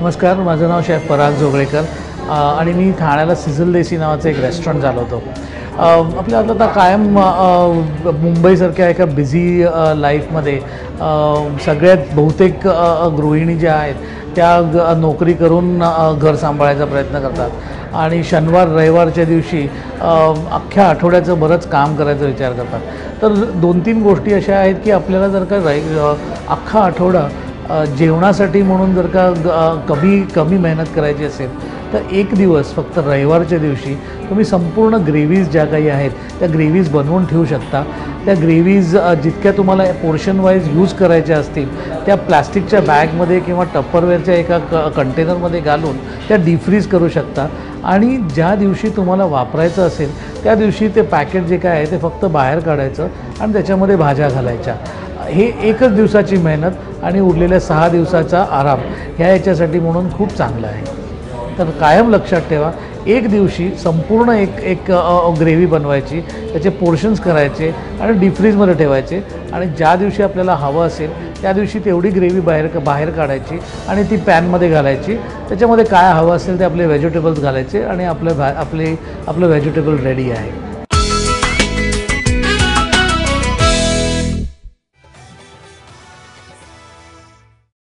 नमस्कार माझं नाव शेफ पराग जोगळेकर आणि मी ठाण्याला सिझल देसी नावाचं एक रेस्टॉरंट चालवतो होतो. आपल्या आता कायम मुंबईसारख्या एका बिझी लाईफमध्ये सगळ्यात बहुतेक गृहिणी ज्या आहेत त्या नोकरी करून घर सांभाळायचा प्रयत्न करतात. आणि शनिवार रविवारच्या दिवशी अख्ख्या आठवड्याचं बरंच काम करायचा विचार करतात. तर दोन तीन गोष्टी अशा आहेत की आपल्याला जर का अख्खा आठवडा जेवणासाठी म्हणून जर का ग- कमी कमी मेहनत करायची असेल तर एक दिवस फक्त रविवारच्या दिवशी तुम्ही संपूर्ण ग्रेव्हीज ज्या काही आहेत त्या ग्रेव्हीज बनवून ठेवू शकता. त्या ग्रेव्हीज जितक्या तुम्हाला पोर्शन वाईज यूज करायच्या असतील त्या प्लॅस्टिकच्या बॅगमध्ये किंवा टप्परवेअरच्या एका क कंटेनरमध्ये घालून त्या डिफ्रीज करू शकता. आणि ज्या दिवशी तुम्हाला वापरायचं असेल त्या दिवशी ते पॅकेट जे काय आहे ते फक्त बाहेर काढायचं आणि त्याच्यामध्ये भाज्या घालायच्या. हे एकच दिवसाची मेहनत आणि उरलेल्या सहा दिवसाचा आराम ह्या याच्यासाठी म्हणून खूप चांगलं आहे. तर कायम लक्षात ठेवा एक दिवशी संपूर्ण एक एक ग्रेव्ही बनवायची त्याचे पोर्शन्स करायचे आणि डीफ्रीजमध्ये ठेवायचे आणि ज्या दिवशी आपल्याला हवं असेल त्या दिवशी तेवढी ग्रेव्ही बाहेर बाहेर काढायची आणि ती पॅनमध्ये घालायची. त्याच्यामध्ये काय हवं असेल ते आपले व्हेजिटेबल्स घालायचे आणि आपलं भा आपले आपलं व्हेजिटेबल रेडी आहे.